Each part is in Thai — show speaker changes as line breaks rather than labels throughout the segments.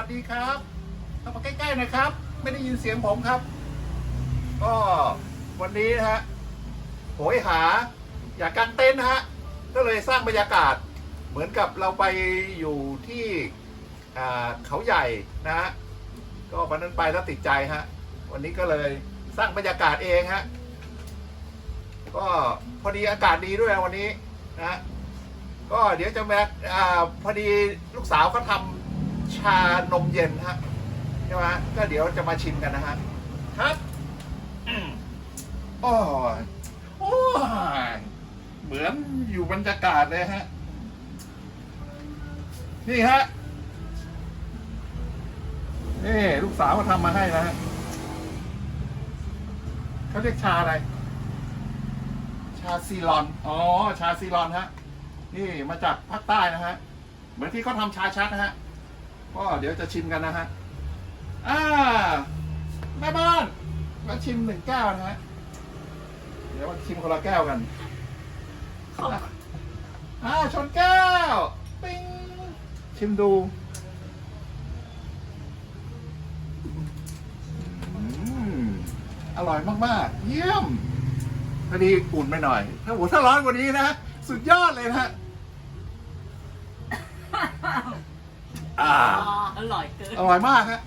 วัสดีครับเข้ามาใกล้ๆหนะครับ ไม่ได้ยินเสียงผมครับ ก็วันนี้นะฮะโหยหา อยากกางเต็นท์นะฮะก็เลยสร้างบรรยากาศ เหมือนกับเราไปอยู่ที่อ่าเขาใหญ่นะฮะก็วันนั้นไปแล้วติดใจฮะวันนี้ก็เลยสร้างบรรยากาศเองฮะก็พอดีอากาศดีด้วยวันนี้นะฮะก็เดี๋ยวจะแม็กอ่าพอดีลูกสาวเขาทำ ชานมเย็นฮะใช่ไหมก็เดี๋ยวจะมาชิมกันนะฮะครับอืมโอ้ยโอ้ยเหมือนอยู่บรรยากาศเลยฮะ นี่ฮะนี่ลูกสาวมาทำมาให้นะฮะเขาเรียกชาอะไร ชาซีรอน อ๋อ ชาซีรอนฮะ นี่มาจากภาคใต้นะฮะ เหมือนที่เขาทำชาชักนะฮะ ก็เดี๋ยวจะชิมกันนะฮะอ่าแม่บ้านมาชิมหนึ่งแก้วนะฮะเดี๋ยวมาชิมคนละแก้วกันอ่าชนแก้วปิ้งชิมดูอร่อยมาก ๆ เยี่ยมพอดีอุ่นไปหน่อย ถ้าโหถ้าร้อนกว่านี้นะ สุดยอดเลยนะ อ่า
อ๋ออร่อยเกิน
อร่อยมากฮะ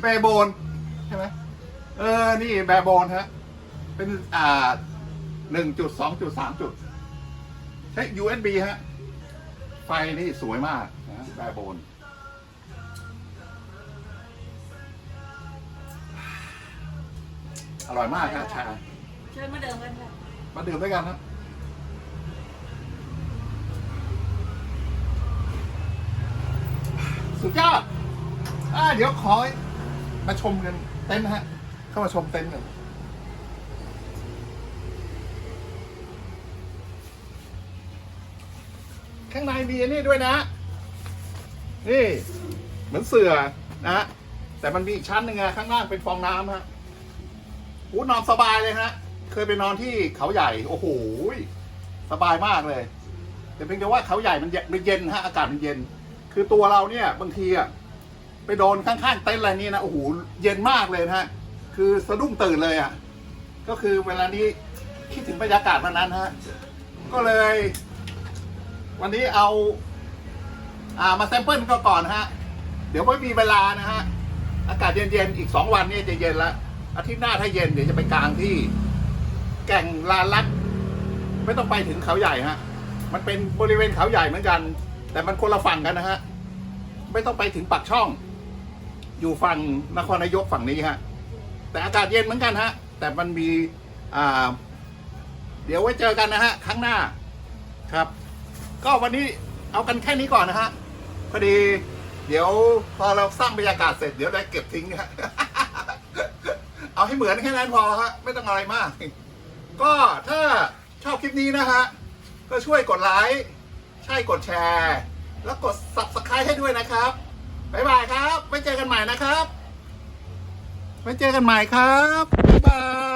แบร์โบนใช่ไหมเออ นี่แบร์โบนฮะ เป็นอ่าหนึ่งจุดสองจุดสามจุด ใช้ USB ฮะ ไฟนี่สวยมากนะแบร์โบน อร่อยมากครับชา
ช่วยมาเดิมกันเถอะ
มาดื่มด้วยกันครับ สุดยอดอ่าเดี๋ยวขอมาชมกันเต็นท์นะฮะเข้ามาชมเต็นท์กันข้างในมีอันนี้ด้วยนะ นี่ เหมือนเสื่อนะ แต่มันมีอีกชั้นหนึ่งอะข้างล่างเป็นฟองน้ำฮะอู้นอนสบายเลยฮะ เคยไปนอนที่เขาใหญ่ โอ้โหสบายมากเลย แต่เพียงแต่ว่าเขาใหญ่มันเย็นมันเย็นฮะ อากาศมันเย็น คือตัวเราเนี่ยบางทีอะไปโดนข้างๆเต็นท์อะไรนี่นะโอ้โหเย็นมากเลยนะฮะคือสะดุ้งตื่นเลยอะก็คือเวลานี้คิดถึงบรรยากาศวันนั้นฮะก็เลย วันนี้เอา อ่ามาแซมเปิลก็ก่อนฮะ เดี๋ยวไม่มีเวลานะฮะ อากาศเย็นๆอีกสองวันนี่จะเย็นละอาทิตย์หน้าถ้าเย็นเดี๋ยวจะไปกลางที่ แก่งลาลักไม่ต้องไปถึงเขาใหญ่ฮะ มันเป็นบริเวณเขาใหญ่เหมือนกัน แต่มันคนละฝั่งกันนะฮะ ไม่ต้องไปถึงปากช่อง อยู่ฝั่งนครนายกฝั่งนี้ฮะ แต่อากาศเย็นเหมือนกันฮะ แต่มันมีอ่าเดี๋ยวไว้เจอกันนะฮะครั้งหน้าครับ ก็วันนี้เอากันแค่นี้ก่อนนะฮะพอดี เดี๋ยวพอเราสร้างบรรยากาศเสร็จเดี๋ยวได้เก็บทิ้งฮะเอาให้เหมือนแค่นั้นพอฮะไม่ต้องอะไรมาก ก็ถ้าชอบคลิปนี้นะฮะก็ช่วยกดไลค์ ใช่กดแชร์ แล้วกด subscribe ให้ด้วยนะครับบ๊ายบายครับไว้เจอกันใหม่นะครับไว้เจอกันใหม่ครับบ๊ายบาย